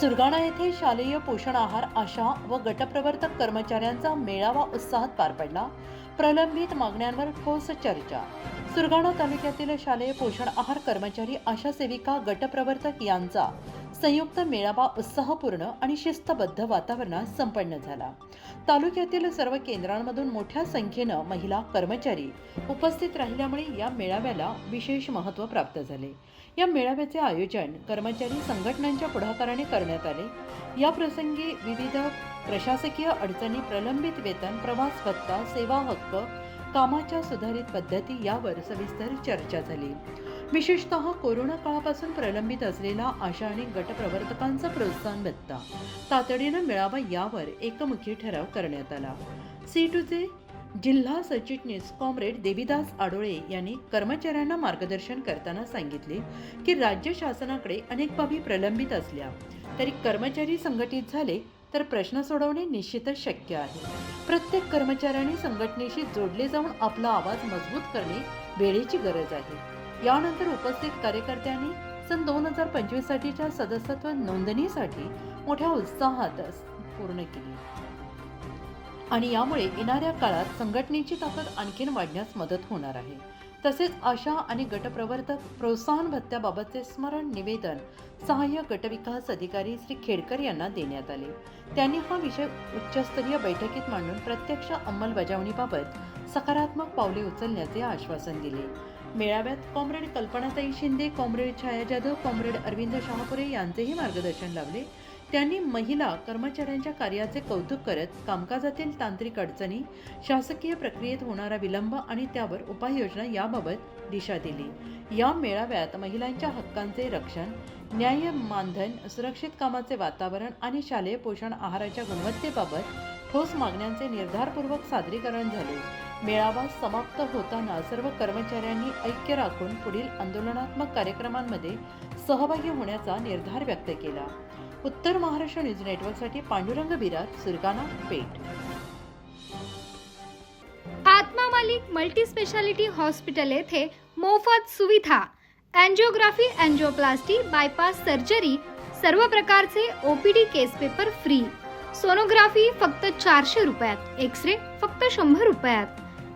सुरगाणा येथे शालेय पोषण आहार आशा व गटप्रवर्तक कर्मचाऱ्यांचा मेळावा उत्साहात पार पडला. प्रलंबित मागण्यांवर ठोस चर्चा. सुरगाणा तालुक्यातील शालेय पोषण आहार कर्मचारी आशा सेविका गटप्रवर्तक यांचा संयुक्त मेळावा उत्साहपूर्ण आणि शिस्तबद्ध वातावरणात संपन्न झाला. तालुक्यातील सर्व केंद्रांमधून मोठ्या संख्येनं महिला कर्मचारी उपस्थित राहिल्यामुळे या मेळाव्याला विशेष महत्त्व प्राप्त झाले. या मेळाव्याचे आयोजन कर्मचारी संघटनांच्या पुढाकाराने करण्यात आले. या प्रसंगी विविध प्रशासकीय अडचणी प्रलंबित वेतन प्रवास भत्ता सेवा हक्क कामाच्या सुधारित पद्धती यावर सविस्तर चर्चा झाली. विशेषतः कोरोना काळापासून प्रलंबित असलेला आशा आणि गटप्रवर्तकांचा प्रोत्साहन भत्ता. तातडीनं मिळावा यावर एकमुखी ठराव करण्यात आला. सी टूचे जिल्हा सचिटणीस कॉम्रेड देवीदास आडोळे यांनी कर्मचाऱ्यांना मार्गदर्शन करताना सांगितले की राज्य शासनाकडे अनेक बाबी प्रलंबित असल्या तरी कर्मचारी संघटित झाले तर प्रश्न सोडवणे निश्चितच शक्य आहे. प्रत्येक कर्मचाऱ्यांनी संघटनेशी जोडले जाऊन आपला आवाज मजबूत करणे वेळेची गरज आहे. यानंतर उपस्थित कार्यकर्त्यांनी सन दोन हजार पंचवीस साठीच्या सदस्यत्व नोंदणीसाठी मोठ्या उत्साहात पूर्ण केली. आणि यामुळे येणाऱ्या काळात संघटनेची ताकद आणखीन वाढण्यास मदत होणार आहे. तसेच आशा आणि गटप्रवर्तक प्रोत्साहन भत्त्याबाबतचे स्मरण निवेदन सहाय्यक गटविकास अधिकारी श्री खेडकर यांना देण्यात आले. त्यांनी हा विषय उच्चस्तरीय बैठकीत मांडून प्रत्यक्ष अंमलबजावणीबाबत सकारात्मक पावले उचलण्याचे आश्वासन दिले. मेळाव्यात कॉम्रेड कल्पनाताई शिंदे कॉम्रेड छाया जाधव कॉम्रेड अरविंद शहापुरे यांचेही मार्गदर्शन लावले. त्यांनी महिला कर्मचाऱ्यांच्या कार्याचे कौतुक करत कामकाजातील तांत्रिक अडचणी शासकीय प्रक्रियेत होणारा विलंब आणि त्यावर उपाययोजना याबाबत दिशा दिली. या मेळाव्यात महिलांच्या हक्कांचे रक्षण न्याय मानधन सुरक्षित कामाचे वातावरण आणि शालेय पोषण आहाराच्या गुणवत्तेबाबत ठोस मागण्यांचे निर्धारपूर्वक सादरीकरण झाले. मेळावा समाप्त होताना सर्व कर्मचाऱ्यांनी ऐक्य राखून पुढील आंदोलनात्मक कार्यक्रमांमध्ये सहभागी होण्याचा निर्धार व्यक्त केला. उत्तर महाराष्ट्र न्यूज नेटवर्कसाठी पांडुरंग बिरार सुरगाणा पेठ. आत्मा मालिक मल्टी स्पेशालिटी हॉस्पिटल येथे मोफत सुविधा. अँजिओग्राफी अँजिओप्लास्टी बायपास सर्जरी सर्व प्रकारचे OPD case paper free. Sonography फक्त चारशे रुपयात एक्स रे फक्त शंभर रुपयात.